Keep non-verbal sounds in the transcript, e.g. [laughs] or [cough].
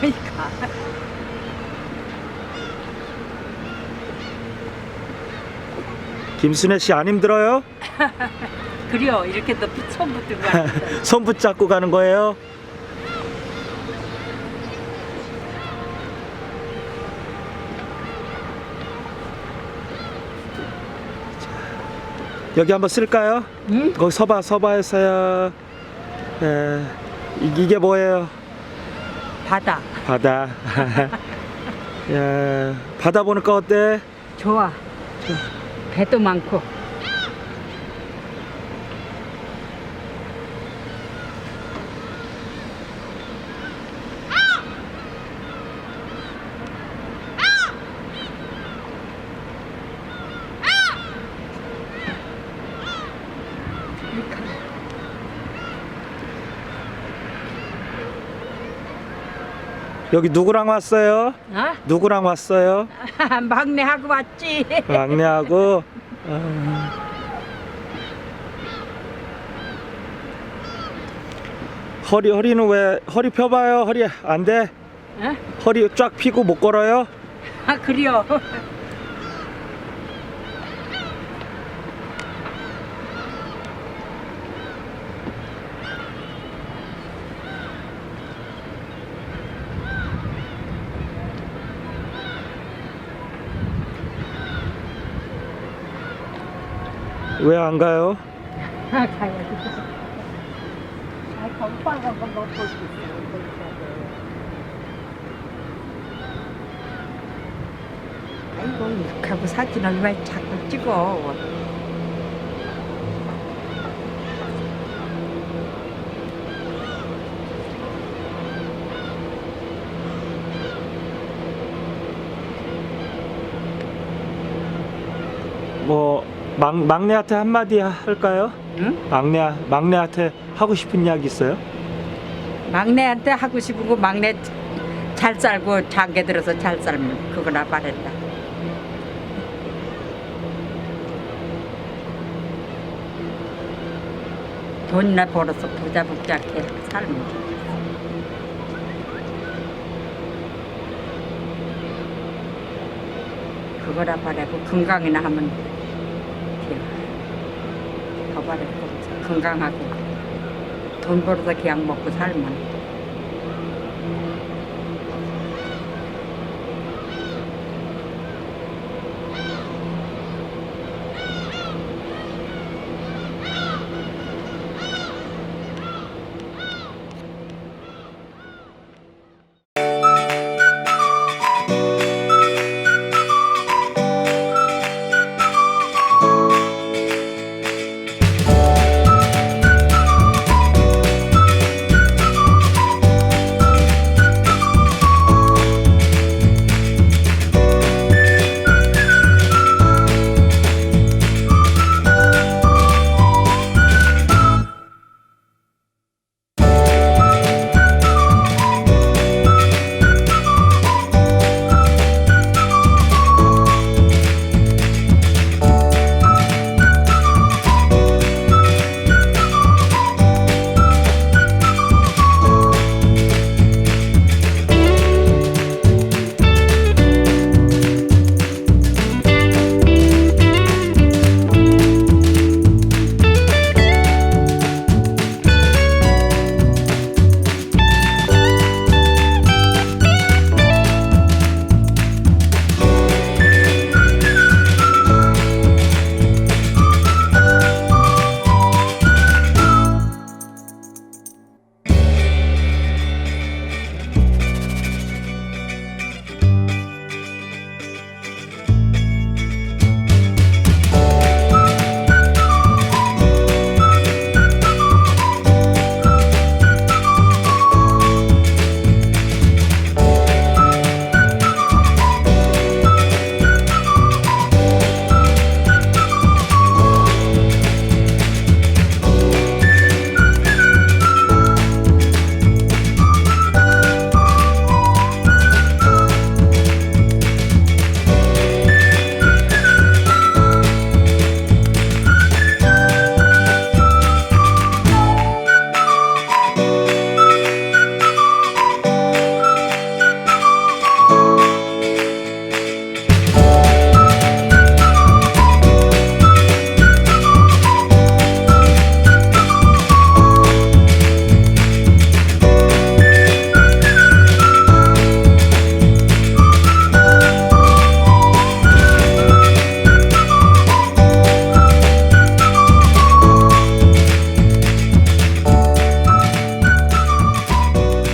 그러니까. [laughs] 김순애 씨 안 힘들어요? 그래요. 이렇게 또손 붙들고 가는 손 붙잡고 가는 거예요? 여기 한번 쓸까요? 응? 거기 서봐 서봐 했어요. 예, 이- 이게 뭐예요? 바다. 바다. 야, [laughs] 바다 보니까 어때? 좋아. 배도 많고. 여기 누구랑 왔어요? 어? 누구랑 왔어요? [laughs] 막내하고 왔지. 막내하고. 아. [laughs] 허리 허리는 왜 허리 펴봐요 허리 안 돼? 어? 허리 쫙 펴고 못 걸어요? 아, 그래요. 왜 안 가요? 아, 가야지. 아, 건빵 한번 먹고 싶어. 아이고, 이렇게 사진을 왜 자꾸 찍어? 뭐 막, 막내한테 한마디 할까요? 응? 막내 막내한테 하고 싶은 이야기 있어요? 막내한테 하고 싶은 거 막내 잘 살고 장계 들어서 잘 살면 그거나 바랬다. 돈이나 벌어서 부자 복잡해 살면. 그거나 바라고 건강이나 하면 바랄 거 없어. 건강하고 돈 벌어서 그냥 먹고 살면